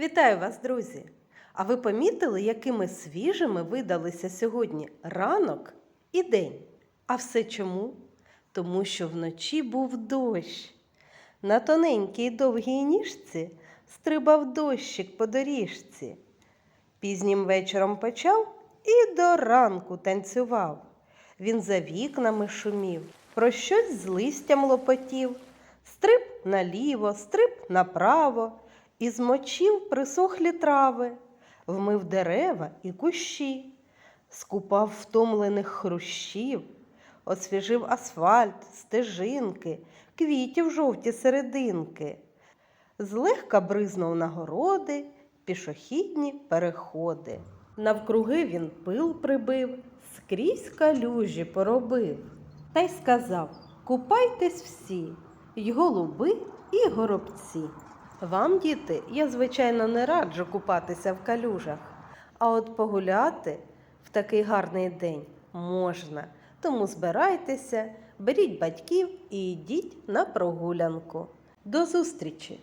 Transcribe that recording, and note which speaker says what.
Speaker 1: Вітаю вас, друзі! А ви помітили, якими свіжими видалися сьогодні ранок і день? А все чому? Тому що вночі був дощ. На тоненькій довгій ніжці стрибав дощик по доріжці. Пізнім вечором почав і до ранку танцював. Він за вікнами шумів, про щось з листям лопотів. Стрип наліво, стрип направо, і змочив присохлі трави, вмив дерева і кущі, скупав втомлених хрущів, освіжив асфальт, стежинки, квітів жовті серединки, злегка бризнув на городи, пішохідні переходи. Навкруги він пил прибив, скрізь калюжі поробив. Та й сказав: Купайтесь всі, й голуби, і горобці. Вам, діти, я, звичайно, не раджу купатися в калюжах, а от погуляти в такий гарний день можна. Тому збирайтеся, беріть батьків і йдіть на прогулянку. До зустрічі!